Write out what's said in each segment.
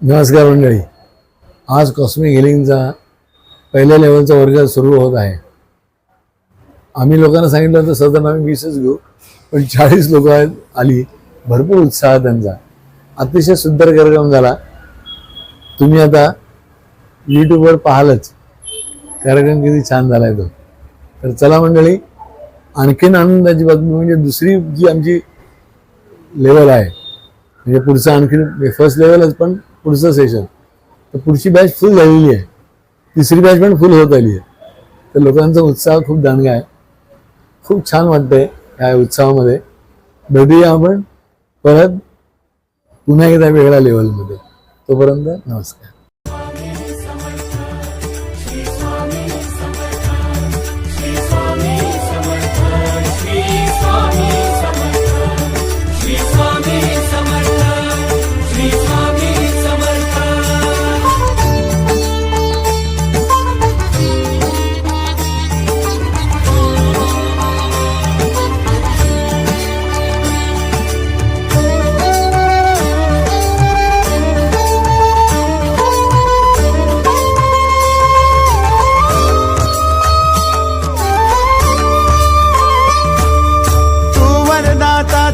नमस्कार मंडळी. आज कॉस्मिक हिलिंगचा पहिल्या लेवलचा वर्ग सुरू होत आहे. आम्ही लोकांना सांगितलं तर सदन आम्ही वीसच घेऊ. पण चाळीस लोक आली. भरपूर उत्साह त्यांचा. अतिशय सुंदर कार्यक्रम झाला. तुम्ही आता यूट्यूबवर पाहालच. कार्यक्रम किती छान झाला आहे तो. तर चला मंडळी आणखीन आनंदाची बातमी म्हणजे दुसरी जी आमची लेवल आहे म्हणजे पुढचं आणखीन म्हणजे फर्स्ट लेवलच पण पुढचं सेशन तर पुढची बॅच फुल झालेली आहे. तिसरी बॅच पण फुल होत आली आहे. तर लोकांचा उत्साह खूप दांडगा आहे. खूप छान वाटतंय या उत्साहामध्ये. भेटूया आपण परत पुन्हा एकदा वेगळ्या लेवलमध्ये तोपर्यंत नमस्कार.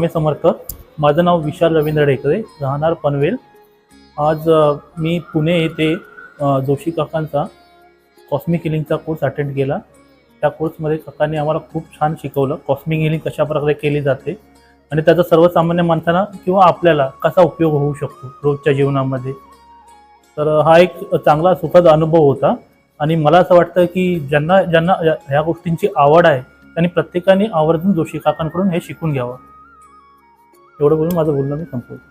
मी समर्थ. माझं नाव विशाल रवींद्र ढेकरे राहणार पनवेल. आज मी पुणे येथे जोशी काकांचा कॉस्मिक हिलिंगचा कोर्स अटेंड केला. त्या कोर्समध्ये काकांनी आम्हाला खूप छान शिकवलं. कॉस्मिक हिलिंग कशा प्रकारे केली जाते आणि त्याचा सर्वसामान्य माणसांना किंवा आपल्याला कसा उपयोग होऊ शकतो रोजच्या जीवनामध्ये. तर हा एक चांगला सुखद अनुभव होता आणि मला असं वाटतं की ज्यांना ज्यांना ह्या गोष्टींची आवड आहे त्यांनी प्रत्येकाने आवर्जून जोशी काकांकडून हे शिकून घ्यावं. एवढं बोलून माझं बोलणं मी संपवतो